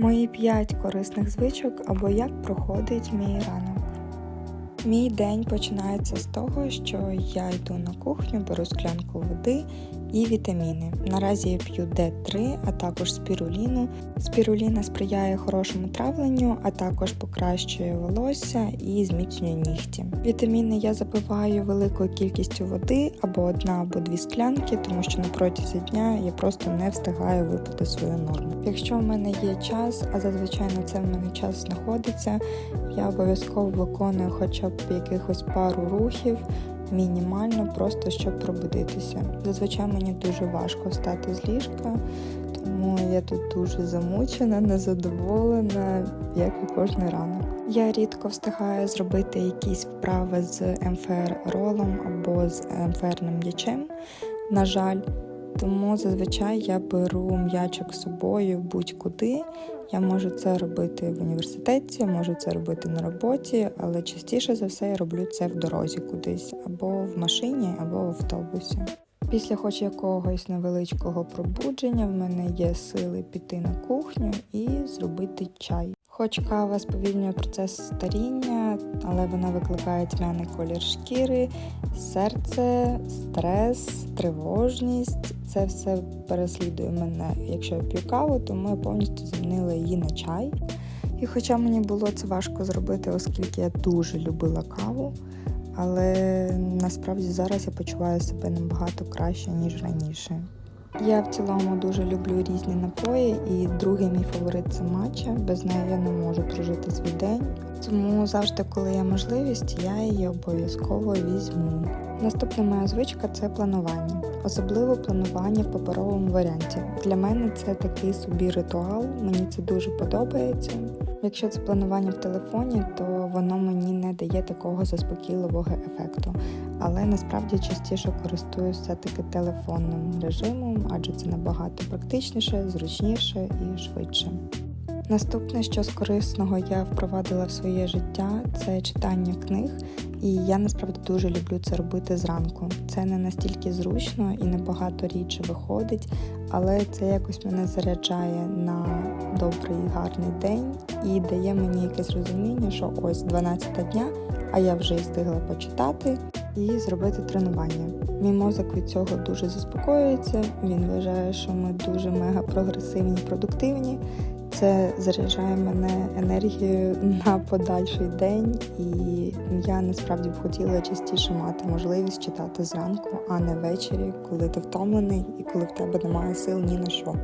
Мої 5 корисних звичок або як проходить мій ранок. Мій день починається з того, що я йду на кухню, беру склянку води і вітаміни. Наразі я п'ю D3, а також спіруліну. Спіруліна сприяє хорошому травленню, а також покращує волосся і зміцнює нігті. Вітаміни я запиваю великою кількістю води або одна або дві склянки, тому що на протязі дня я просто не встигаю випити свою норму. Якщо в мене є час, а зазвичай на це в мене час знаходиться, я обов'язково виконую хоча б якихось пару рухів. Мінімально, просто щоб пробудитися. Зазвичай мені дуже важко встати з ліжка, тому я тут дуже замучена, незадоволена, як і кожен ранок. Я рідко встигаю зробити якісь вправи з МФР ролом або з МФРним м'ячем. На жаль, тому зазвичай я беру м'ячик з собою будь-куди. Я можу це робити в університеті, можу це робити на роботі, але частіше за все я роблю це в дорозі кудись, або в машині, або в автобусі. Після хоч якогось невеличкого пробудження в мене є сили піти на кухню і зробити чай. Хоч кава сповільнює процес старіння, але вона викликає тьмяний колір шкіри, серце, стрес, тривожність. Це все переслідує мене. Якщо я п'ю каву, тому я повністю змінила її на чай. І хоча мені було це важко зробити, оскільки я дуже любила каву, але насправді зараз я почуваю себе набагато краще, ніж раніше. Я в цілому дуже люблю різні напої, і другий мій фаворит це матча. Без неї я не можу прожити свій день. Тому завжди, коли є можливість, я її обов'язково візьму. Наступна моя звичка це планування, особливо планування в паперовому варіанті. Для мене це такий собі ритуал, мені це дуже подобається. Якщо це планування в телефоні, то воно мені не дає такого заспокійливого ефекту. Але насправді частіше користуюся таки телефонним режимом, адже це набагато практичніше, зручніше і швидше. Наступне, що з корисного я впровадила в своє життя, це читання книг, і я насправді дуже люблю це робити зранку. Це не настільки зручно і небагато рідше виходить, але це якось мене заряджає на добрий гарний день і дає мені якесь розуміння, що ось 12 дня, а я вже і встигла почитати і зробити тренування. Мій мозок від цього дуже заспокоюється. Він вважає, що ми дуже мега прогресивні, продуктивні. Це заряджає мене енергією на подальший день, і я насправді б хотіла частіше мати можливість читати зранку, а не ввечері, коли ти втомлений і коли в тебе немає сил ні на що.